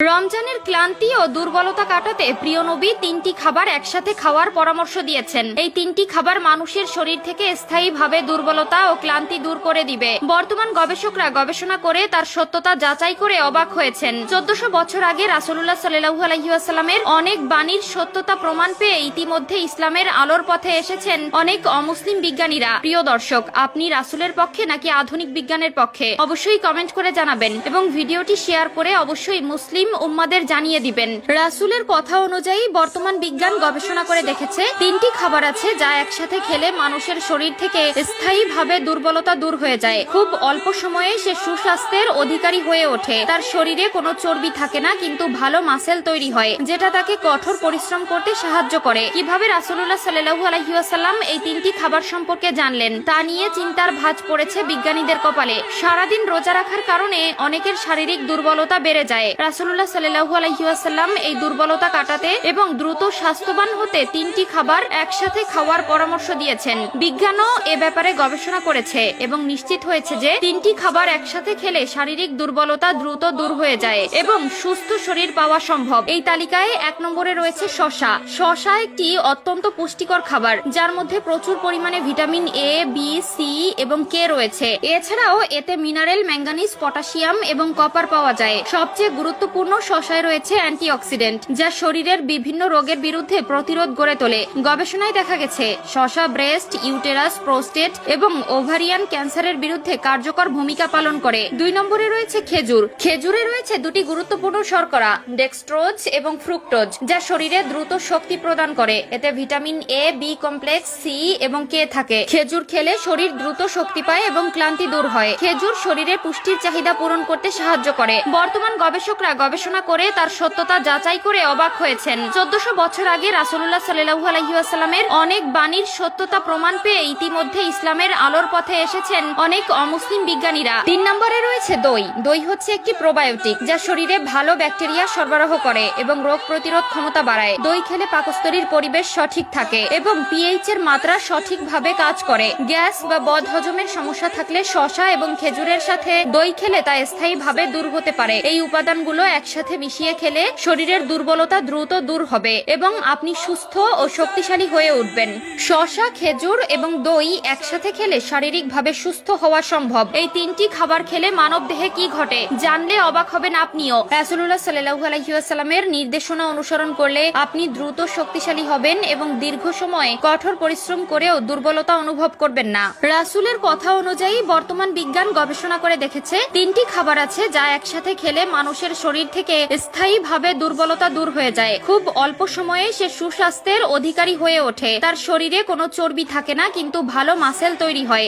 রমজানের ক্লান্তি ও দুর্বলতা কাটাতে প্রিয় নবী তিনটি খাবার একসাথে খাওয়ার পরামর্শ দিয়েছেন। এই তিনটি খাবার মানুষের শরীর থেকে স্থায়ীভাবে দুর্বলতা ও ক্লান্তি দূর করে দিবে। বর্তমান গবেষকরা গবেষণা করে তার সত্যতা যাচাই করে অবাক হয়েছেন। চোদ্দশো বছর আগে রাসুল্লাহ সাল্লু আলহিউসালামের অনেক বাণীর সত্যতা প্রমাণ পেয়ে ইতিমধ্যে ইসলামের আলোর পথে এসেছেন অনেক অমুসলিম বিজ্ঞানীরা। প্রিয় দর্শক, আপনি রাসুলের পক্ষে নাকি আধুনিক বিজ্ঞানের পক্ষে? অবশ্যই কমেন্ট করে জানাবেন এবং ভিডিওটি শেয়ার করে অবশ্যই মুসলিম উম্মাদের জানিয়ে দিবেন। রাসুলের কথা অনুযায়ী বর্তমান বিজ্ঞান গবেষণা করে দেখেছে, তিনটি খাবার আছে যা একসাথে খেলে মানুষের শরীর থেকে স্থায়ীভাবে দুর্বলতা দূর হয়ে যায়। খুব অল্প সময়ে সে সুস্বাস্থ্যের অধিকারী হয়ে ওঠে। তার শরীরে কোনো চর্বি থাকে না, কিন্তু ভালো মাসেল তৈরি হয়, যেটা তাকে কঠোর পরিশ্রম করতে সাহায্য করে। কীভাবে রাসুল্লাহ সাল্লু আলহিউসাল্লাম এই তিনটি খাবার সম্পর্কে জানলেন, তা নিয়ে চিন্তার ভাঁজ পড়েছে বিজ্ঞানীদের কপালে। সারাদিন রোজা রাখার কারণে অনেকের শারীরিক দুর্বলতা বেড়ে যায়। রাসুল্লাহ সাল্লু আলহিউসাল্লাম এই দুর্বলতা কাটাতে এবং দ্রুত স্বাস্থ্যবান হতে তিনটি খাবার একসাথে খাওয়ার পরামর্শ দিয়েছেন। বিজ্ঞানও এ ব্যাপারে গবেষণা করেছে এবং নিশ্চিত হয়েছে যে তিনটি খাবার একসাথে খেলে শারীরিক দুর্বলতা দ্রুত দূর হয়ে যায় এবং সুস্থ শরীর পাওয়া সম্ভব। এই তালিকায় এক নম্বরে রয়েছে শশা। শশা একটি অত্যন্ত পুষ্টিকর খাবার, যার মধ্যে প্রচুর পরিমাণে ভিটামিন এ বি সি এবং কে রয়েছে। এছাড়াও এতে মিনারেল ম্যাঙ্গানিজ পটাশিয়াম এবং কপার পাওয়া যায়। সবচেয়ে গুরুত্বপূর্ণ শশায় রয়েছে অ্যান্টিঅক্সিডেন্ট, যা শরীরের বিভিন্ন রোগের বিরুদ্ধে প্রতিরোধ গড়ে তোলে। গবেষণায় দেখা গেছে, শশা, ব্রেস্ট, ইউটেরাস, প্রোস্টেট এবং ওভারিয়ান ক্যান্সারের বিরুদ্ধে কার্যকর ভূমিকা পালন করে। দুই নম্বরে রয়েছে খেজুর। খেজুরে রয়েছে দুটি গুরুত্বপূর্ণ শর্করা, ডেক্সট্রোজ এবং ফ্রুক্টোজ, যা শরীরে দ্রুত শক্তি প্রদান করে। এতে vitamin A, B complex, C এবং কে থাকে। খেজুর খেলে শরীর দ্রুত শক্তি পায় এবং ক্লান্তি দূর হয়। খেজুর শরীরের পুষ্টির চাহিদা পূরণ করতে সাহায্য করে। বর্তমান গবেষকরা গবেষণা করে তার সত্যতা যাচাই করে অবাক হয়েছেন। চোদ্দশো বছর আগে রাসুল্লাহ সাল্লু আলহিউসালামের অনেক বাণীর সত্যতা প্রমাণ পেয়ে ইতিমধ্যে ইসলামের আলোর পথে এসেছেন অনেক অমুসলিম বিজ্ঞানীরা। তিন নম্বরে রয়েছে দই। দই হচ্ছে একটি প্রোবায়োটিক যা শরীরে ভালো ব্যাকটেরিয়া সরবরাহ করে এবং রোগ প্রতিরোধ ক্ষমতা বাড়ায়। দই খেলে পাকস্থলীর পরিবেশ সঠিক থাকে এবং পিএইচ এর মাত্রা সঠিকভাবে কাজ করে। গ্যাস বা বদহজমের সমস্যা থাকলে শশা এবং খেজুরের সাথে দই খেলে তা স্থায়ীভাবে দূর হতে পারে। এই উপাদানগুলো একসাথে মিশিয়ে খেলে শরীরের দুর্বলতা দ্রুত দূর হবে এবং আপনি সুস্থ ও শক্তিশালী হয়ে উঠবেন। শশা খেজুর এবং দই একসাথে খেলে শারীরিকভাবে সুস্থ হওয়া সম্ভব। এই তিনটি খাবার খেলে মানব দেহে কি ঘটে জানলে অবাক হবেন আপনিও। রাসুল্লাহ সাল্লাহু আলহিউসালামের নির্দেশনা অনুসরণ করলে আপনি দ্রুত শক্তিশালী হবেন এবং দীর্ঘ সময় কঠোর পরিশ্রম করেও দুর্বলতা অনুভব করবেন না। রাসুলের কথা অনুযায়ী বর্তমান বিজ্ঞান গবেষণা করে দেখেছে, তিনটি খাবার আছে যা একসাথে খেলে মানুষের শরীর থেকে স্থায়ীভাবে দুর্বলতা দূর হয়ে যায়। খুব অল্প সময়ে সে সুস্বাস্থ্যের অধিকারী হয়ে ওঠে। তার শরীরে কোনো চর্বি থাকে না, কিন্তু ভালো মাসেল তৈরি হয়।